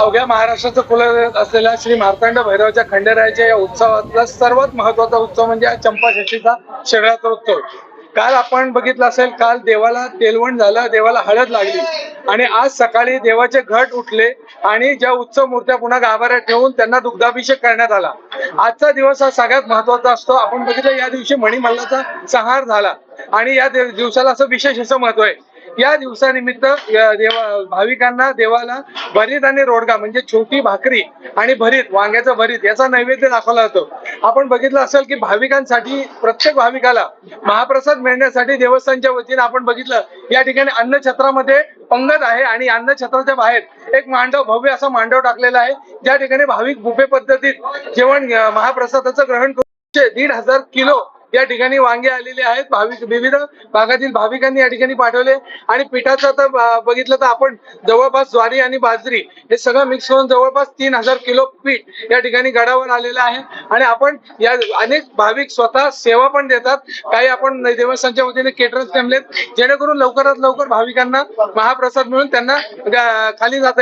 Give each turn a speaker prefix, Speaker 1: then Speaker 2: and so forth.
Speaker 1: अवघ्या महाराष्ट्राचं कुल असलेल्या श्री मार्तंड भैरवाच्या खंडेरायाच्या या उत्सवातला सर्वात महत्त्वाचा उत्सव म्हणजे चंपाषष्टीचा चंपाषष्ठीचा उत्सव काल आपण बघितलं असेल काल देवाला तेलवण झालं देवाला हळद लागली आणि आज सकाळी देवाचे घट उठले आणि ज्या उत्सव मूर्त्या पुन्हा गाभाऱ्यात ठेवून त्यांना दुग्धाभिषेक करण्यात आला. आजचा दिवस हा सगळ्यात महत्त्वाचा असतो. आपण बघितलं या दिवशी मणिमल्लाचा संहार झाला आणि या दिवसाला असं विशेष असं महत्त्व आहे. या दिवसानिमित्त देवा भाविकांना देवाला भरीत आणि रोडगा म्हणजे छोटी भाकरी आणि भरीत वांग्याचं भरीत याचा नैवेद्य दाखवला जातो. आपण बघितलं असेल की भाविकांसाठी प्रत्येक भाविकाला महाप्रसाद मिळण्यासाठी देवस्थानच्या वतीने आपण बघितलं या ठिकाणी अन्न छत्रामध्ये पंगत आहे आणि अन्न छत्राच्या बाहेर एक मांडव भव्य असा मांडव टाकलेला आहे. ज्या ठिकाणी भाविक बुफे पद्धतीत जेवण महाप्रसादाचं ग्रहण करून दीड हजार किलो या ठिकाणी वांगे आलेले आहेत. भाविक विविध भागातील भाविकांनी या ठिकाणी पाठवले. आणि पिठाचं तर बघितलं तर आपण जवळपास ज्वारी आणि बाजरी हे सगळं मिक्स करून जवळपास तीन हजार किलो पीठ या ठिकाणी गडावर आलेलं आहे. आणि आपण या अनेक भाविक स्वतः सेवा पण देतात. काही आपण देवस्थानच्या वतीने केटरर्स नेमलेत. जेणेकरून लवकरात लवकर भाविकांना महाप्रसाद मिळून त्यांना खाली जाता